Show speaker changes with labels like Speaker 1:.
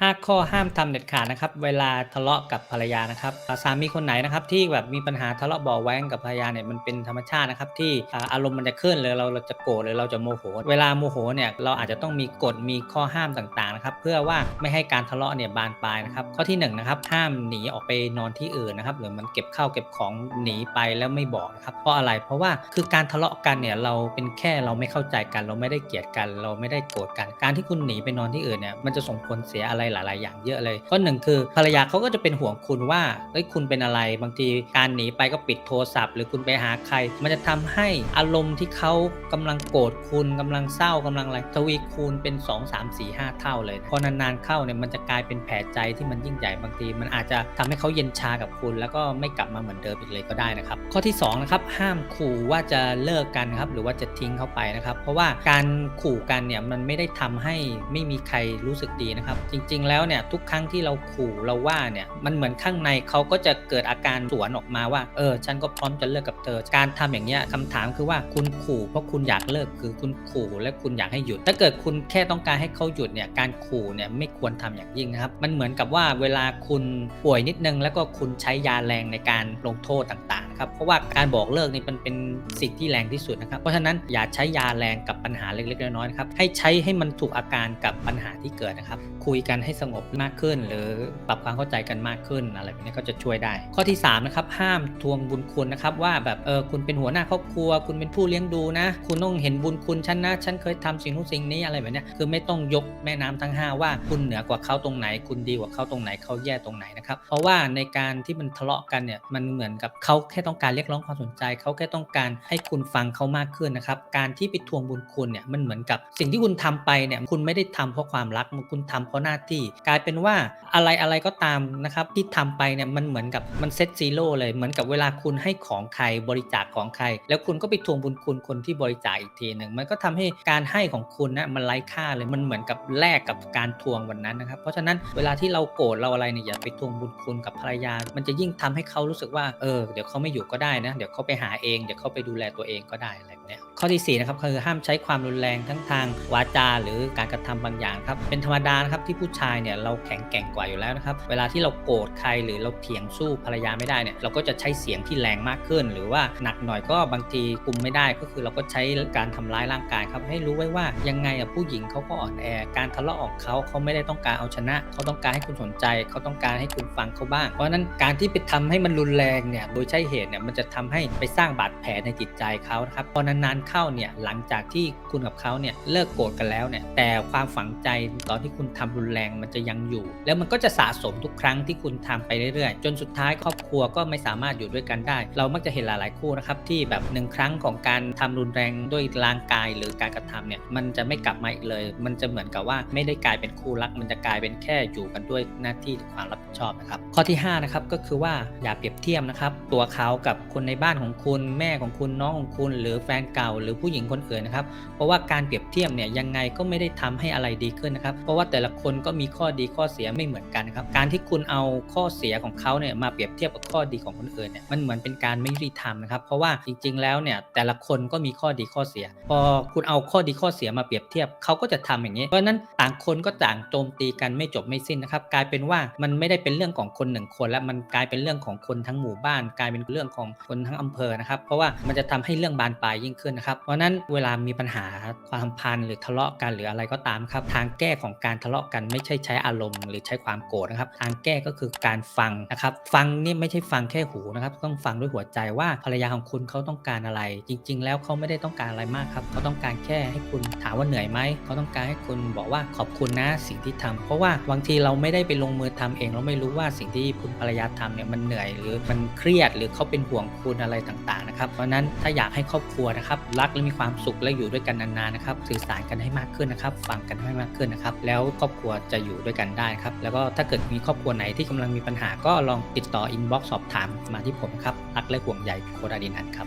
Speaker 1: 5 ข้อห้ามทำเด็ดขาดนะครับ เวลาทะเลาะกับภรรยานะครับสามีคนไหนนะครับที่แบบมีปัญหาทะเลาะบาแว้งกับภรรยาเนี่ยมันเป็นธรรมชาตินะครับที่อารมณ์มันจะขึ้นเลยเราเราจะโกรธหรือเราจะโมโห เวลาโมโหเนี่ยเราอาจจะต้องมีกฎมีข้อห้ามต่างๆนะครับเพื่อว่าไม่ให้การทะเลาะเนี่ยบานปลายนะครับข้อที่1นงนะครับห้ามหนีออกไปนอนที่อื่นนะครับหรือมันเก็บข้าวเก็บของหนีไปแล้วไม่บอกนะครับเพราะอะไรเพราะว่าคือการทะเลาะกันเนี่ยเราเป็นแค่เราไม่เข้าใจกัน เราไม่ได้เกลียดกัน เราไม่ได้โกรธกัน การที่คุณหนีไปนอนที่อื่นเนี่ยมันจะส่งผลเสียอะไรหลาย ๆ อย่างเยอะเลยข้อหนึ่งคือภรรยาเขาก็จะเป็นห่วงคุณว่าเฮ้ยคุณเป็นอะไรบางทีการหนีไปก็ปิดโทรศัพท์ หรือคุณไปหาใคร มันจะทำให้อารมณ์ที่เขากำลังโกรธคุณกำลังเศร้ากำลังอะไรทวีคูณเป็น 2 3 4 5 เท่าเลยพอนานๆเข้าเนี่ยมันจะกลายเป็นแผลใจที่มันยิ่งใหญ่บางที มันอาจจะทำให้เขาเย็นชากับคุณ แล้วก็ไม่กลับมาเหมือนเดิมอีกเลยก็ได้นะครับ ข้อที่2นะครับห้ามขู่ว่าจะเลิกกันครับหรือว่าจะทิ้งเขาไปนะครับ เพราะว่าการขู่กันเนี่ยมันไม่ได้ทำให้ไม่มีใครรู้สึกดีนะครับ จริงๆแล้วเนี่ยทุกครั้งที่เราขู่เราว่าเนี่ยมันเหมือนข้างในเขาก็จะเกิดอาการสวนออกมาว่าเออฉันก็พร้อมจะเลิกกับเธอ การทำอย่างเงี้ยคำถามคือว่าคุณขู่เพราะคุณอยากเลิกคือคุณขู่และคุณอยากให้หยุด ถ้าเกิดคุณแค่ต้องการให้เขาหยุดเนี่ยการขู่เนี่ยไม่ควรทำอย่างยิ่งนะครับมันเหมือนกับว่าเวลาคุณป่วยนิดนึงแล้วก็คุณใช้ยาแรงในการลงโทษต่าง นะครับ เพราะว่าการบอกเลิกนี่มันเป็นสิ่งที่แรงที่สุดนะครับ เพราะฉะนั้นอย่าใช้ยาแรงกับปัญหาเล็กๆน้อยๆนะครับ ให้ใช้ให้มันถูกอาการกับปัญหาที่เกิดนะครับ คุยกันให้สงบมากขึ้น หรือปรับความเข้าใจกันมากขึ้นอะไรแบบนี้ก็จะช่วยได้ ข้อที่3นะครับห้ามทวงบุญคุณนะครับว่าแบบเออคุณเป็นหัวหน้าครอบครัว คุณเป็นผู้เลี้ยงดูนะ คุณต้องเห็นบุญคุณฉันนะฉันเคยทำสิ่งนู้นสิ่งนี้อะไรแบบนี้คือไม่ต้องยกแม่น้ำทั้ง 5 ว่าคุณเหนือกว่าเขาตรงไหน คุณดีกว่าเขาตรงไหนเขาแย่ตรงไหนนะครับเพราะว่าในการที่มันทะเลาะกันเนี่ยมันเหมือนกับเขาแค่ต้ององการเรียกร้องความสนใจ เขาแค่ต้องการให้คุณฟังเขามากขึ้นนะครับ การที่ไปทวงบุญคุณเนี่ยมันเหมือนกับ สิ่งที่คุณทำไปเนี่ยคุณไม่ได้ทำเพราะความรักคุณทำเพราะหน้าที่ กลายเป็นว่าอะไรอะไรก็ตามนะครับที่ทำไปเนี่ยมันเหมือนกับมันเซตซีโร่เลยเหมือนกับเวลาคุณให้ของใครบริจาคของใคร แล้วคุณก็ไปทวงบุญคุณคนที่บริจาคอีกทีหนึ่งมันก็ทำให้การให้ของคุณนะมันไร้ค่าเลยมันเหมือนกับแลกกับการทวงวันนั้นนะครับ เพราะฉะนั้นเวลาที่เราโกรธเราอะไรเนี่ยอย่าไปทวงบุญคุณกับภรรยา มันจะยิ่งทำให้เขารู้สึกว่าเออเดี๋ยวเขาไม่อยู่ก็ได้นะ เดี๋ยวเขาไปหาเอง เดี๋ยวเขาไปดูแลตัวเองก็ได้อะไรแบบเนี้ย ข้อที่ 4 นะครับคือห้ามใช้ความรุนแรงทั้งทางวาจา หรือการกระทำบางอย่างครับเป็นธรรมดานะครับที่ผู้ชายเนี่ยเราแข็งแกร่งกว่าอยู่แล้วนะครับเวลาที่เราโกรธใครหรือเราเถียงสู้ภรรยาไม่ได้เนี่ยเราก็จะใช้เสียงที่แรงมากขึ้น หรือว่าหนักหน่อยก็บางทีคุมไม่ได้ก็คือเราก็ใช้การทำร้ายร่างกายครับให้รู้ไว้ว่ายังไงอะผู้หญิงเขาก็อ่อนแอการทะเลาะออกเขาเขาไม่ได้ต้องการเอาชนะ เขาต้องการให้คุณสนใจ เขาต้องการให้คุณฟังเขาบ้าง เพราะนั้นการที่ไปทำให้มันรุนแรงเนี่ยโดยใช่เหตุเนี่ยมันจะทำให้ไปสร้างบาดแผลในจิตใจเขานะครับพอนานๆเข้าเนี่ยหลังจากที่คุณกับเขาเนี่ยเลิกโกรธกันแล้วเนี่ยแต่ความฝังใจตอนที่คุณทำรุนแรงมันจะยังอยู่ แล้วมันก็จะสะสมทุกครั้งที่คุณทำไปเรื่อยๆ จนสุดท้ายครอบครัวก็ไม่สามารถอยู่ด้วยกันได้ เรามักจะเห็นหลายๆคู่นะครับที่แบบหนึ่งครั้งของการทำรุนแรงด้วยร่างกายหรือการกระทำเนี่ยมันจะไม่กลับมาอีกเลย มันจะเหมือนกับว่าไม่ได้กลายเป็นคู่รัก มันจะกลายเป็นแค่อยู่กันด้วยหน้าที่ความรับผิดชอบนะครับข้อที่5นะครับก็คือว่าอย่าเปรียบเทียบนะครับตัวเขากับคนในบ้านของคุณแม่ของคุณน้องของคุณ หรือแฟนเก่าหรือผู้หญิงคนอื่นนะครับ เพราะว่าการเปรียบเทียบเนี่ยยังไงก็ไม่ได้ทำให้อะไรดีขึ้นนะครับ เพราะว่าแต่ละคนก็มีข้อดีข้อเสียไม่เหมือนกันนะครับ การที่คุณเอาข้อเสียของเขาเนี่ยมาเปรียบเทียบกับข้อดีของคนอื่นเนี่ยมันเหมือนเป็นการไม่ยุติธรรมนะครับ เพราะว่าจริง ๆ แล้วเนี่ยแต่ละคนก็มีข้อดีข้อเสีย พอคุณเอาข้อดีข้อเสียมาเปรียบเทียบเขาก็จะทำอย่างนี้ เพราะนั้นต่างคนก็ต่างโจมตีกันไม่จบไม่สิ้นนะครับ กลายเป็นว่ามันไม่ได้เป็นเรื่องของคนหนึ่งคนแล้วมันกลายเป็นเรื่องของคนทั้งหมู่บ้าน กลายเป็นเรื่องของคนทั้งอำเภอนะครับ เพราะว่ามันจะทำให้เรื่องบานปลายยิ่งขึ้นนะครับเพราะนั้นเวลามีปัญหาความพันหรือทะเลาะกันหรืออะไรก็ตามครับ ทางแก้ของการทะเลาะกันไม่ใช่ใช้อารมณ์หรือใช้ความโกรธนะครับ ทางแก้ก็คือการฟังนะครับ ฟังนี่ไม่ใช่ฟังแค่หูนะครับ ต้องฟังด้วยหัวใจว่าภรรยาของคุณเขาต้องการอะไร จริง ๆ แล้วเขาไม่ได้ต้องการอะไรมากครับเขาต้องการแค่ให้คุณถามว่าเหนื่อยไหมเขาต้องการให้คุณบอกว่าขอบคุณนะสิ่งที่ทำเพราะว่าบางทีเราไม่ได้ไปลงมือทำเอง เราไม่รู้ว่าสิ่งที่คุณภรรยาทำเนี่ยมันเหนื่อยหรือมันเครียดหรือเขาเป็นห่วงคุณอะไรต่างๆนะครับเพราะนั้นถ้าอยากให้ครอบครัวนะครับรักและมีความสุขและอยู่ด้วยกันนานๆนะครับสื่อสารกันให้มากขึ้นนะครับ ฟังกันให้มากขึ้นนะครับ แล้วครอบครัวจะอยู่ด้วยกันได้ครับ แล้วก็ถ้าเกิดมีครอบครัวไหนที่กำลังมีปัญหาก็ลองติดต่ออินบ็อกซ์สอบถามมาที่ผมครับรักและห่วงใยโคดาดินันครับ